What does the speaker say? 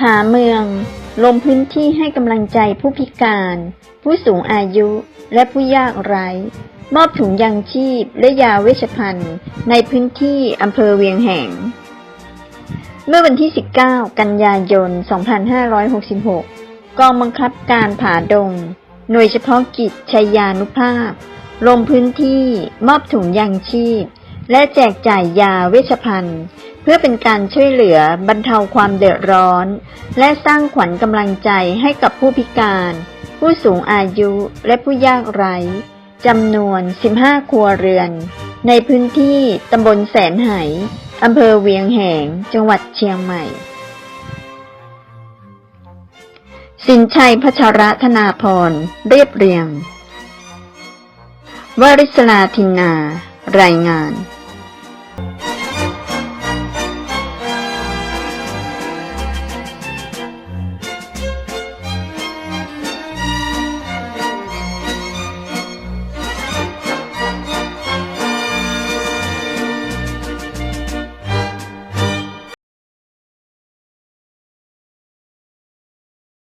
ผาเมือง ลงพื้นที่ให้กำลังใจผู้พิการ ผู้สูงอายุและผู้ยากไร้ มอบถุงยางชีพและยาเวชภัณฑ์ ในพื้นที่อำเภอเวียงแหง เมื่อวันที่ 19 กันยายน 2566 กองบังคับการผาดง หน่วยเฉพาะกิจชัยยานุภาพ ลงพื้นที่มอบถุงยางชีพ และแจกจ่ายยาเวชภัณฑ์ เพื่อเป็นการช่วยเหลือบรรเทาความเดือดร้อน และสร้างขวัญกำลังใจให้กับผู้พิการ ผู้สูงอายุและผู้ยากไร้จำนวน 15 ครัวเรือน ในพื้นที่ตำบลแสนไหอำเภอเวียงแหง จังหวัดเชียงใหม่ สินชัยพัชรธนาพร เรียบเรียง วริศลาทินนา รายงาน